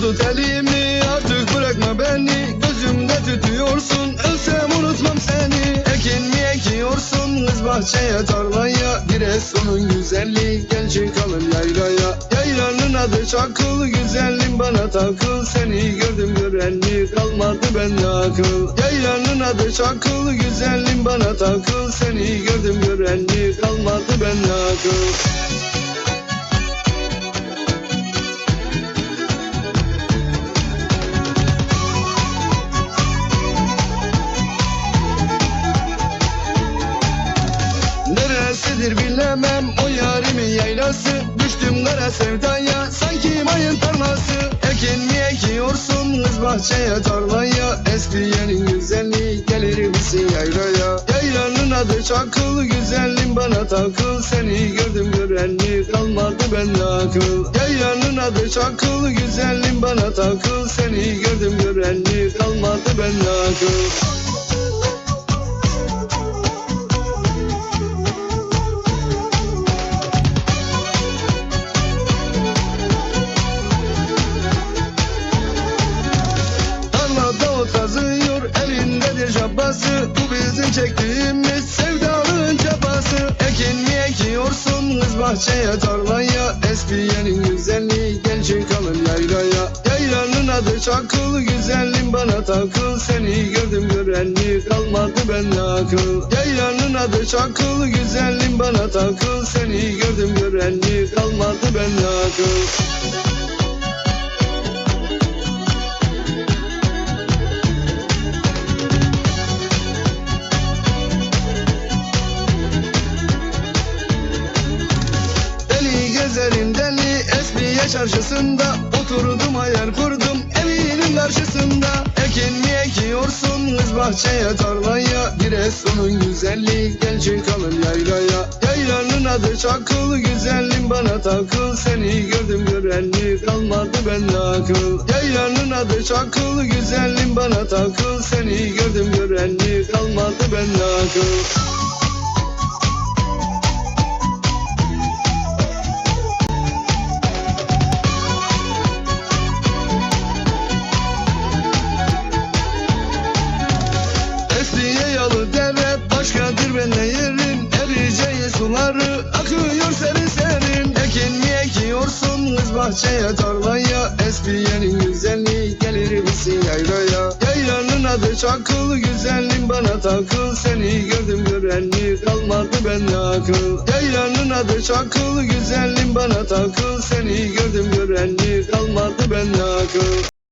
tut elimi artık bırakma beni. Gözümde tutuyorsun ölsem unutmam seni. Ekin mi ekiyorsun kız bahçeye tarlaya. Giresun'un güzelliği gel çıkalım yaylaya. Yaylanın adı çakıl güzelliğin bana takıl. Seni gördüm görenli kalmadı bende akıl. Yaylanın adı çakıl güzelliğin bana takıl. Seni gördüm görenli kalmadı bende akıl Bilemem o yarimin yaylası. Düştüm kara sevdaya sanki mayın tarlası. Ekin mi ekiyorsun kız bahçeye tarlaya? Eskiyenin güzelliği gelir misin yaylaya. Yaylanın adı çakıl güzelliğin bana takıl. Seni gördüm görenli kalmadı bende akıl? Yaylanın adı çakıl güzelliğin bana takıl. Seni gördüm görenli kalmadı bende akıl çektiğimiz sevdalığın çabası Ekin mi ekiyorsun kız bahçeye tarlaya? Eskiyenin güzelliği gel çıkalım yaylaya. Yaylanın adı çakıl güzelliğin bana takıl. Seni gördüm görenli kalmadı bende akıl. Yaylanın adı çakıl güzelliğin bana takıl. Seni gördüm görenli kalmadı bende akıl Esmiye çarşısında Oturdum hayal kurdum. Evinin karşısında Ekin mi ekiyorsun? Kız bahçeye tarlaya Giresun'un güzelliği. Gel çıkalım yaylaya. Yaylanın adı çakıl güzelliğin bana takıl. Seni gördüm görenli kalmadı bende akıl. Yaylanın adı çakıl güzelliğin bana takıl. Seni gördüm görenli kalmadı bende akıl Suları akıyor serin serin Ekin mi ekiyorsun kız bahçeye tarlaya? Espiyenin güzelliği gelir misin yaylaya. Yaylanın adı çakıl güzellim bana takıl. Seni gördüm görenli kalmadı bende akıl. Yaylanın adı çakıl güzellim bana takıl. Seni gördüm görenli kalmadı bende akıl.